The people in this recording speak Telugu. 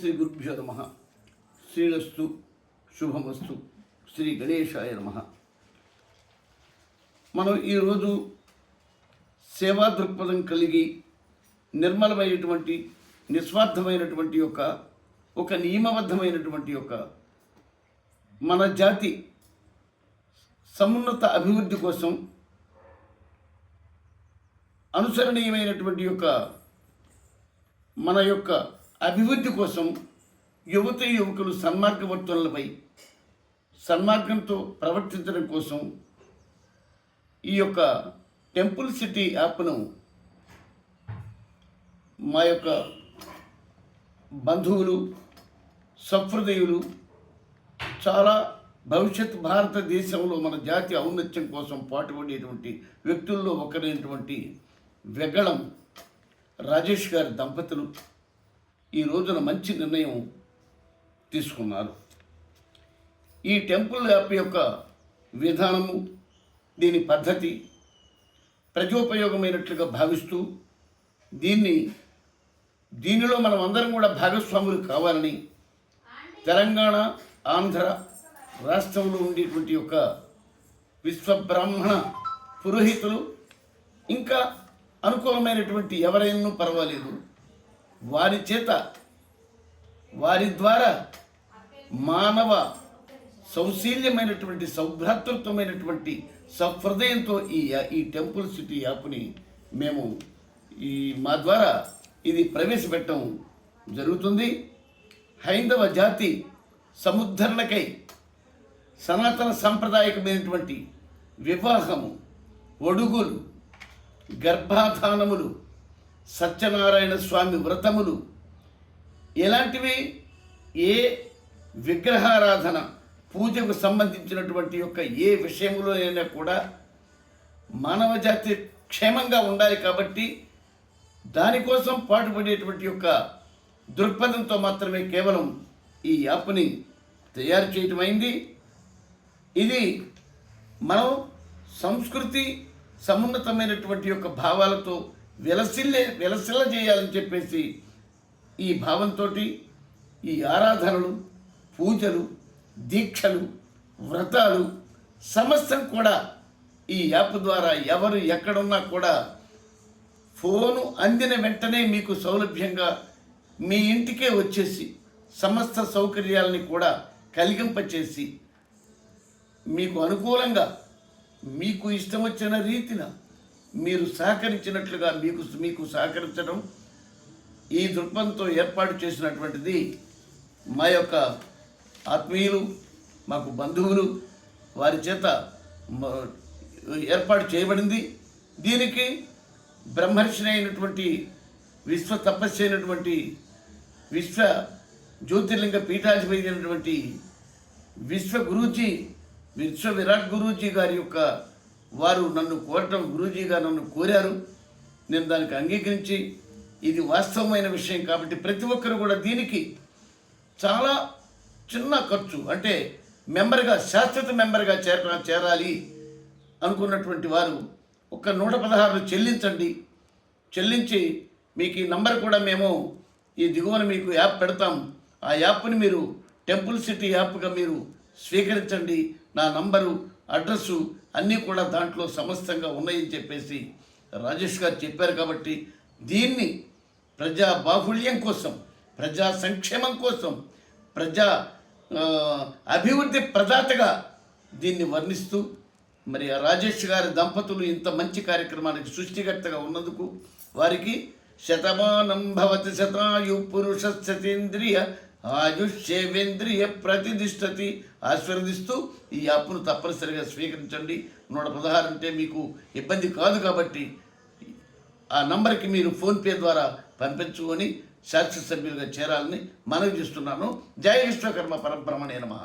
శ్రీ గురుభ్యో నమ. శ్రీరస్తు శుభమస్తు. శ్రీ గణేశాయ నమ. మనం ఈరోజు సేవా దృక్పథం కలిగి నిర్మలమైనటువంటి నిస్వార్థమైనటువంటి యొక్క ఒక నియమబద్ధమైనటువంటి యొక్క మన జాతి సమున్నత అభివృద్ధి కోసం అనుసరణీయమైనటువంటి యొక్క మన యొక్క అభివృద్ధి కోసం యువత యువకులు సన్మార్గవర్తనలపై సన్మార్గంతో ప్రవర్తించడం కోసం ఈ యొక్క టెంపుల్ సిటీ యాప్ను మా యొక్క బంధువులు సహృదయులు చాలా భవిష్యత్ భారతదేశంలో మన జాతి ఔన్నత్యం కోసం పాటుపడేటువంటి వ్యక్తుల్లో ఒకరైనటువంటి వెగళం రాజేష్ గారి దంపతులు. ఈ రోజున మంచి నిర్ణయం తీసుకున్నారు. ఈ టెంపుల్ యాప్ యొక్క విధానము దీని పద్ధతి ప్రజోపయోగమైనట్లుగా భావిస్తూ దీన్ని దీనిలో మనం అందరం కూడా భాగస్వాములు కావాలని తెలంగాణ ఆంధ్ర రాష్ట్రంలో ఉండేటువంటి యొక్క విశ్వబ్రాహ్మణ పురోహితులు ఇంకా అనుకూలమైనటువంటి ఎవరైనా పర్వాలేదు. వారి చేత వారి ద్వారా మానవ సౌశీల్యమైనటువంటి సౌభ్రాతృత్వమైనటువంటి సహృదయంతో ఈ ఈ టెంపుల్ సిటీ యాప్ని మేము ఈ మా ద్వారా ఇది ప్రవేశపెట్టడం జరుగుతుంది. హైందవ జాతి సముద్ధరణకై సనాతన సాంప్రదాయకమైనటువంటి వివాహము ఒడుగులు గర్భాధానములు సత్యనారాయణ స్వామి వ్రతములు. ఇలాంటివి ఏ విగ్రహారాధన పూజకు సంబంధించినటువంటి యొక్క ఏ విషయంలో అయినా కూడా మానవ జాతి క్షేమంగా ఉండాలి కాబట్టి దానికోసం పాటుపడేటువంటి యొక్క దృక్పథంతో మాత్రమే కేవలం ఈ యాప్ని తయారు చేయటం అయింది. ఇది మనం సంస్కృతి సమున్నతమైనటువంటి యొక్క భావాలతో విలసిల్లే విలసిల్ల చేయాలని చెప్పేసి ఈ భావంతో ఈ ఆరాధనలు పూజలు దీక్షలు వ్రతాలు సమస్తం కూడా ఈ యాప్ ద్వారా ఎవరు ఎక్కడున్నా కూడా ఫోను అందిన వెంటనే మీకు సౌలభ్యంగా మీ ఇంటికే వచ్చేసి సమస్త సౌకర్యాలని కూడా కలిగింపచేసి మీకు అనుకూలంగా మీకు ఇష్టం వచ్చిన రీతిన మీరు సహకరించినట్లుగా మీకు మీకు సహకరించడం ఈ దృక్పథంతో ఏర్పాటు చేసినటువంటిది మా యొక్క ఆత్మీయులు మాకు బంధువులు వారి చేత ఏర్పాటు చేయబడింది. దీనికి బ్రహ్మర్షి అయినటువంటి విశ్వ తపస్సు అయినటువంటి విశ్వ జ్యోతిర్లింగ పీఠాధిపతి అయినటువంటి విశ్వ గురూజీ విశ్వ విరాట్ గురూజీ గారి యొక్క వారు నన్ను కోరటం గురూజీగా నన్ను కోరారు. నేను దానికి అంగీకరించి ఇది వాస్తవమైన విషయం కాబట్టి ప్రతి ఒక్కరు కూడా దీనికి చాలా చిన్న ఖర్చు అంటే మెంబర్గా శాశ్వత మెంబర్గా చేర చేరాలి అనుకున్నటువంటి వారు ఒక నూట పదహారు చెల్లించండి. చెల్లించి మీకు ఈ నంబర్ కూడా మేము ఈ దిగువన మీకు యాప్ పెడతాం. ఆ యాప్ని మీరు టెంపుల్ సిటీ యాప్గా మీరు స్వీకరించండి. నా నంబరు అడ్రస్సు అన్నీ కూడా దాంట్లో సమస్తంగా ఉన్నాయని చెప్పేసి రాజేష్ గారు చెప్పారు కాబట్టి దీన్ని ప్రజా బాహుళ్యం కోసం ప్రజా సంక్షేమం కోసం ప్రజా అభివృద్ధి ప్రదాతగా దీన్ని వర్ణిస్తూ మరి రాజేష్ గారి దంపతులు ఇంత మంచి కార్యక్రమానికి సృష్టికర్తగా ఉన్నందుకు వారికి శతమానం భవతి శతాయు పురుష సతీంద్రియ ఆయుష్యేంద్రియ ప్రతిదిష్టతి ఆశీర్వదిస్తూ ఈ యాప్ను తప్పనిసరిగా స్వీకరించండి. నూట పదహారు అంటే మీకు ఇబ్బంది కాదు కాబట్టి ఆ నంబర్కి మీరు ఫోన్పే ద్వారా పంపించుకొని శాసనసభ్యులుగా చేరాలని మనవి చేస్తున్నాను. జయ విశ్వకర్మ పరబ్రహ్మణే నమః.